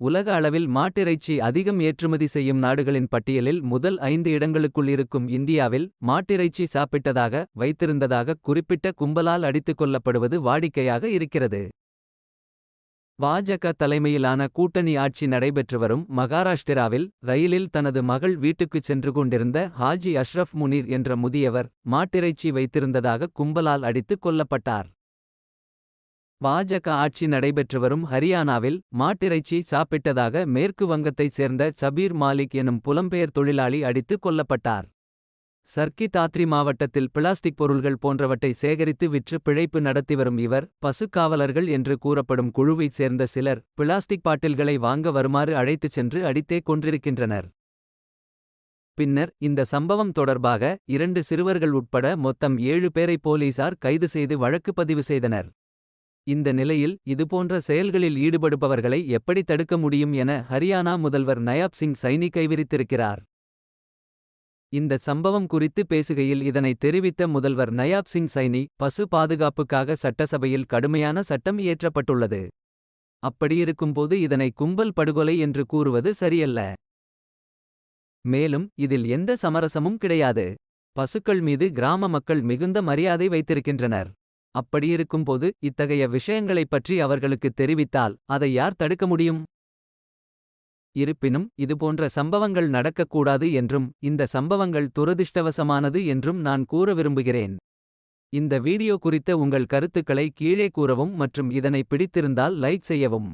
உலக அளவில் மாட்டிறைச்சி அதிகம் ஏற்றுமதி செய்யும் நாடுகளின் பட்டியலில் முதல் ஐந்து இடங்களுக்குள் இருக்கும் இந்தியாவில் மாட்டிறைச்சி சாப்பிட்டதாக வைத்திருந்ததாக குறிப்பிட்ட கும்பலால் அடித்துக் கொள்ளப்படுவது வாடிக்கையாக இருக்கிறது. பாஜக தலைமையிலான கூட்டணி ஆட்சி நடைபெற்று வரும் மகாராஷ்டிராவில் ரயிலில் தனது மகள் வீட்டுக்குச் சென்று கொண்டிருந்த ஹாஜி அஷ்ரஃப் முனீர் என்ற முதியவர் மாட்டிறைச்சி வைத்திருந்ததாக கும்பலால் அடித்துக் கொல்லப்பட்டார். பாஜக ஆட்சி நடைபெற்று வரும் ஹரியானாவில் மாட்டிறைச்சி சாப்பிட்டதாக மேற்கு வங்கத்தைச் சேர்ந்த சபீர் மாலிக் எனும் புலம்பெயர் தொழிலாளி அடித்துக் கொல்லப்பட்டார். சர்க்கி தாத்ரி மாவட்டத்தில் பிளாஸ்டிக் பொருள்கள் போன்றவற்றை சேகரித்து விற்று பிழைப்பு நடத்தி வரும் இவர் பசுக்காவலர்கள் என்று கூறப்படும் குழுவைச் சேர்ந்த சிலர் பிளாஸ்டிக் பாட்டில்களை வாங்க வருமாறு அழைத்துச் சென்று அடித்தே கொன்றிருக்கின்றனர். பின்னர் இந்த சம்பவம் தொடர்பாக இரண்டு சிறுவர்கள் உட்பட மொத்தம் ஏழு பேரை போலீசார் கைது செய்து வழக்கு பதிவு செய்தனர். இந்த நிலையில் இதுபோன்ற செயல்களில் ஈடுபடுபவர்களை எப்படி தடுக்க முடியும் என ஹரியானா முதல்வர் நயாப் சிங் சைனி கைவிரித்திருக்கிறார். இந்த சம்பவம் குறித்து பேசுகையில் இதனை தெரிவித்த முதல்வர் நயாப் சிங் சைனி பசு பாதுகாப்புக்காக சட்டசபையில் கடுமையான சட்டம் இயற்றப்பட்டுள்ளது. அப்படியிருக்கும்போது இதனை கும்பல் படுகொலை என்று கூறுவது சரியல்ல. மேலும் இதில் எந்த சமரசமும் கிடையாது. பசுக்கள் மீது கிராம மக்கள் மிகுந்த மரியாதை வைத்திருக்கின்றனர். அப்படியிருக்கும்போது இத்தகைய விஷயங்களைப் பற்றி அவர்களுக்குத் தெரிவித்தால் அதை யார் தடுக்க முடியும். இருப்பினும் இதுபோன்ற சம்பவங்கள் நடக்கக்கூடாது என்றும் இந்த சம்பவங்கள் துரதிர்ஷ்டவசமானது என்றும் நான் கூற விரும்புகிறேன். இந்த வீடியோ குறித்த உங்கள் கருத்துக்களை கீழே கூறவும் மற்றும் இதனை பிடித்திருந்தால் லைக் செய்யவும்.